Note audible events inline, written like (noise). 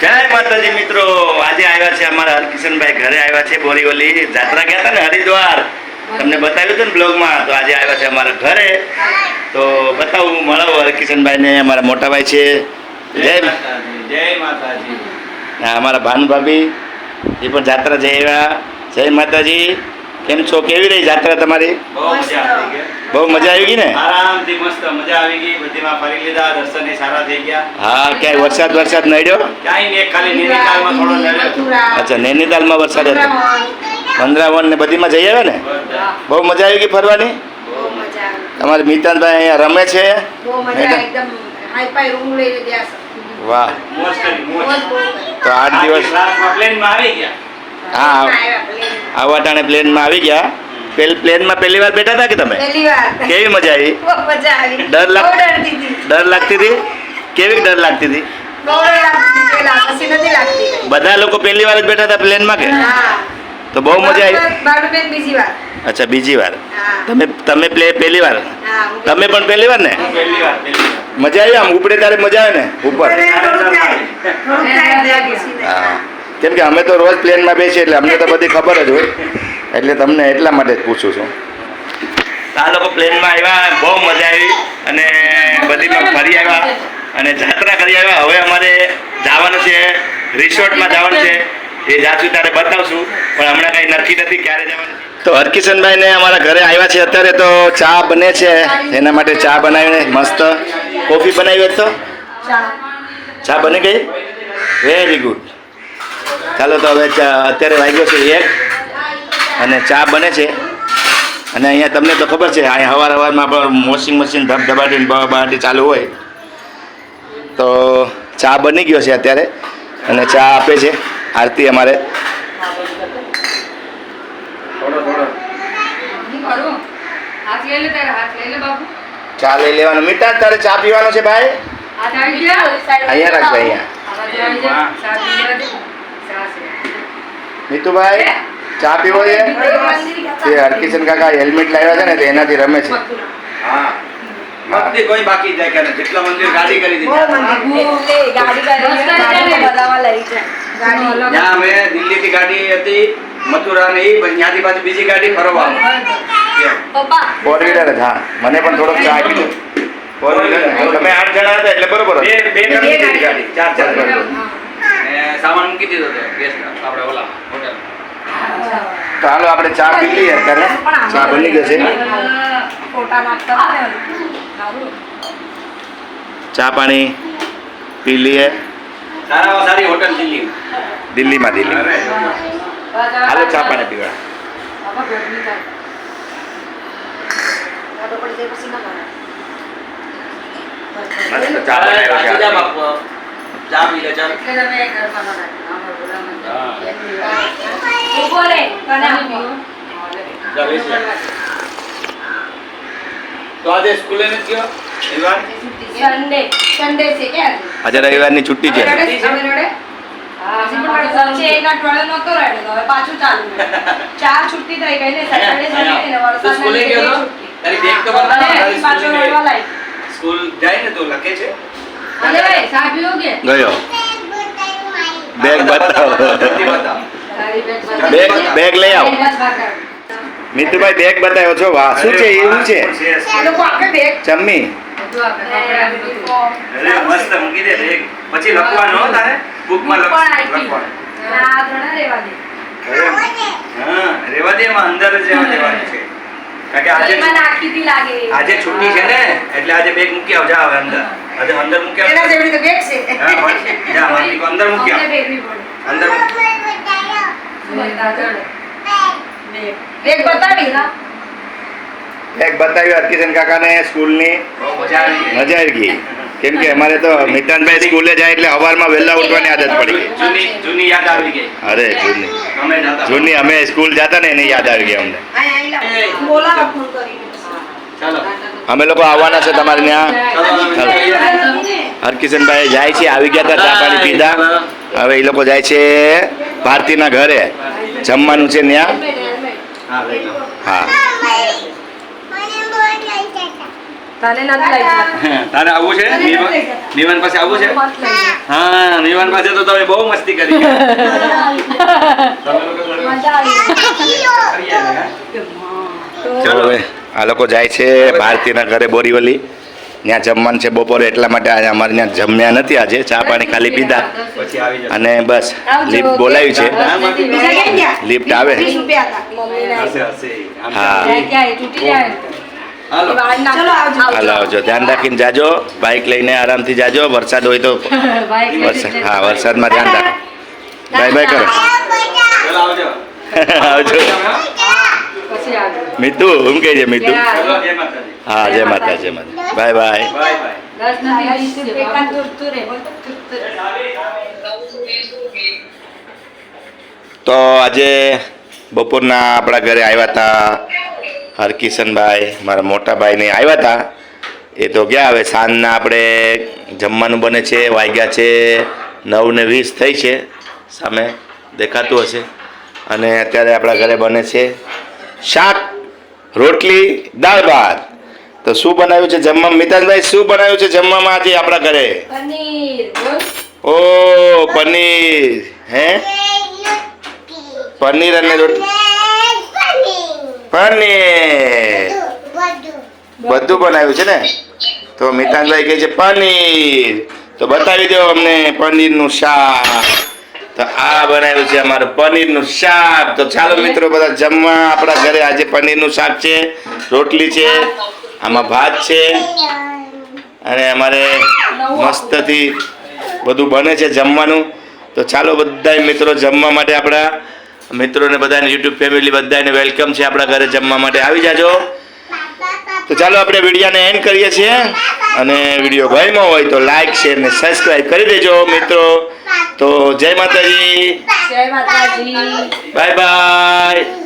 જય માતાજી મિત્રો. આજે આવ્યા છે અમારા હરકિશનભાઈ. ઘરે આવ્યા છે બોરીવલી. જાત્રા ગયા હતા ને હરિદ્વાર. તમને બતાવ્યું હતું ને બ્લોગમાં? તો આજે આવ્યા છે અમારા ઘરે. તો બતાવું મળાવું હરકિશનભાઈને. અમારા મોટા ભાઈ છે. જય જય માતાજી હા, અમારા ભાનુ ભાભી એ પણ જાત્રા જઈ આવ્યા. જય માતાજી. કેમ છો? કેવી રહી જાત્રા તમારી? બહુ મજા આવી ગઈ. બહુ મજા આવી ગઈ ને? આરામથી મસ્ત મજા આવી ગઈ. બધીમાં ફરી લીધા દર્શન સારા થઈ ગયા. હા ક્યાંય વરસાદ વરસાદ નડ્યો? ક્યાંય નહીં ખાલી નૈનીતાલમાં થોડો નડ્યો. અચ્છા નૈનીતાલમાં વરસાદ હતો. વંદરાવન ને બધીમાં જઈ આવ્યા ને? બહુ મજા આવી ગઈ ફરવાની? તમારી મિતાનભાઈ અહીંયા રમે છે? વાહ મોજ કરી મોજ તો આઠ દિવસ પ્લેનમાં આવી ગયા? હા આવા ટાણે પ્લેનમાં આવી ગયા. પેલ પ્લેનમાં પહેલી વાર બેઠા હતા કે તમે? કેવી મજા આવી? ડર લાગ- ડર લાગતી હતી? કેવી ડર લાગતી હતી? બધા લોકો પહેલી વાર જ બેઠા હતા પ્લેનમાં કે? તો બહુ મજા આવી. બીજી વાર. અચ્છા બીજી વાર. તમે તમે પ્લે પહેલી વાર? તમે પણ પહેલી વાર ને? પહેલી વાર પહેલી વાર. મજા આવી આમ? ઉપડે ત્યારે મજા આવે ને? ઉપર. હા. કેમ કે અમે તો રોજ પ્લેનમાં બેસીએ એટલે અમને તો બધી ખબર જ હોય. એટલે તમને એટલા માટે જ પૂછું છું. આ લોકો પ્લેનમાં આવ્યા બહુ મજા આવી અને બધીમાં ફરી આવ્યા અને જાત્રા કરી આવ્યા. હવે અમારે જવાનું છે રિસોર્ટમાં જવાનું છે. એ જાશું ત્યારે બતાવશું પણ હમણાં કંઈ નક્કી નથી ક્યારે જવાનું. તો હરકિશનભાઈ ને અમારા ઘરે આવ્યા છે. અત્યારે તો ચા બને છે. એના માટે ચા બનાવીને મસ્ત કોફી બનાવી હોત તો? ચા. ચા બની ગઈ? વેરી ગુડ ચાલો તો હવે ચા અત્યારે વાગ્યો છે એક અને ચા બને છે. અને અહીંયા તમને તો ખબર છે અહીંયા હવાર હવારમાં પણ વોશિંગ મશીન ધબધબાટી બબાટી ચાલુ હોય. તો ચા બની ગયો છે અત્યારે અને ચા આપે છે આરતી અમારે. થોડો થોડો. હાથ લઈ લે તારા હાથ લઈ લે બાબુ ચા લઈ લેવાનો. મીઠા તારે ચા પીવાનો છે ભાઈ? અહીંયા રાખજો અહીંયા. મીતુભાઈ ચા પીવો છે? તે હરકિશન કાકા હેલ્મેટ લાવ્યા છે ને તે એનાથી રમે છે. હા. મંદિર કોઈ બાકી જાય કે નહીં. જેટલા મંદિર ગાડી કરી દીધી. ગાડી કરી. ગાડી. ત્યાં અમે દિલ્હીથી ગાડી હતી મથુરા ને ઈ ત્યાંથી પાછી બીજી ગાડી ફરવા. ફોર વ્હીલર જ હા. મને પણ થોડોક ચા આપી દો. ફોર વ્હીલર તમે આઠ જણા હતા એટલે બરોબર બે. બે ગાડી. ચાર ચાર સામાન મૂકી દીધો હતો ગેસ્ટ આપણે ઓલા હોટેલ તો હાલો આપણે ચા પી લઈએ અત્યારે. ચા બની જશે. ચા પાણી પી લઈએ. સારી હોટલ દિલ્હી દિલ્હીમાં દિલ્હી. હાલો ચા પાણી પીવા. ગાડો પડી જાય પછી ના મળે. ચા બનાવ્યો છે. પી લે એટલે તમે ઘરમાં ના આજે સ્કૂલે નથી ગયો? રવિવાર? સન્ડે સન્ડે છે. કે આજે? આજે રવિવારની છુટ્ટી છે. ચાર (laughs) છુટ્ટી થઈ ગઈ ને સેટરડે સન્ડે ને તો સ્કૂલે. તારી બેગ તો અને તારી. લાગી. સ્કૂલ જાય ને તો લખે છે. અલે ભાઈ, ચા કે? ગયો. બેગ બતાવો. જલ્દી બતાવ તારી બેગ બેગ બેગ લઈ આવો. મિતુભાઈ બેગ બતાવ્યો છો? વાહ શું છે એવું છે? ચમ્મી મસ્ત મૂકી દે બેગ. પછી લખવાનું હો તારે? બુકમાં બુક લખવાનું દે. હા રેવા દે એમાં અંદર જ રહેવા દેવાની છે. કારણ કે આજે. આજે છુટ્ટી છે ને એટલે આજે બેગ મૂકી આવ જા હવે અંદર આજે અંદર મૂકી એના જેવી રીતે બેગ છે. હા. જા, મારી અંદર મૂકી આવ. અંદર બેગ આગળ. બેગ. બેગ બતાવી ના બેગ બતાવ્યું હરકિશન કાકાને સ્કૂલની મજા આવી ગઈ. કેમ કે અમારે તો મિતાનભાઈ સ્કૂલે જાય એટલે સવારમાં વહેલા ઉઠવાની આદત પડી જૂની યાદ આવી ગઈ. અરે જૂની. અમે જતા. જૂની અમે સ્કૂલ જતા ને એની યાદ આવી ગઈ અમને. અમે લોકો આવવાના છે તમારે ત્યાં. હરકિશનભાઈ જાય છે આવી ગયા હતા ચા પાણી પીધા. હવે એ લોકો જાય છે ભારતીના ઘરે. જમવાનું છે ત્યાં. હા લઈ લો હા તને નથી લઈ જતા. તારે આવવું છે? નિવાન નિવાન પાસે આવવું છે. હા. નિવાન પાસે તો તમે બહુ મસ્તી કરી. આવી? ચલો આ લોકો જાય છે ભારતીના ઘરે બોરીવલી. ત્યાં જમવાનું છે બપોરે એટલા માટે આજે અમારે ત્યાં જમ્યા નથી આજે. ચા પાણી ખાલી પીધા. આવી અને બસ લિફ્ટ બોલાવી છે? લિફ્ટ આવે. હા. હાલો. ચલો આવજો. હાલો આવજો. ધ્યાન રાખીને જાજો. બાઇક લઈને આરામથી જાજો. વરસાદ હોય તો (laughs) વરસાદ હા વરસાદમાં ધ્યાન રાખો. બાય બાય કરો. (laughs) આવજો. મિતુ એમ કહે છે મિતુ? જય હા જય માતા જય માતા બાય બાય. તો આજે બપોરના આપણા ઘરે આવ્યા હતા હરકિશનભાઈ મારા મોટાભાઈને આવ્યા હતા. એ તો ગયા હવે સાંજના આપણે જમવાનું બને છે વાગ્યા છે નવ ને વીસ થઈ છે સામે દેખાતું હશે. અને અત્યારે આપણા ઘરે બને છે શાક રોટલી દાળ ભાત. તો શું બનાવ્યું છે જમવા મિતાનભાઈ શું બનાવ્યું છે જમવામાં આજે આપણા ઘરે? ઓ પનીર. હે? પનીર અને રોટલી પનીર. બધું બનાવ્યું છે ને? તો મિતાનભાઈ કહે છે, પનીર. તો બતાવી દો અમને પનીરનું શાક. તો આ બનાવ્યું છે અમારું પનીરનું શાક. તો ચાલો મિત્રો, બધા જમવા આપણા ઘરે આજે પનીરનું શાક છે, રોટલી છે, આમાં ભાત છે, અને અમારે મસ્તથી બધું બને છે જમવાનું. તો ચાલો બધા મિત્રો જમવા માટે આપણા મિત્રોને બધાને યુટ્યુબ ફેમિલી બધાને વેલકમ છે આપણા ઘરે જમવા માટે. આવી જાજો. તો ચાલો આપણે વિડીયાને એન્ડ કરીએ છીએ. અને વીડિયો ગમ્યો હોય તો લાઈક શેર ને સબસ્ક્રાઈબ કરી દેજો મિત્રો. તો જય માતાજી. જય માતાજી. Bye bye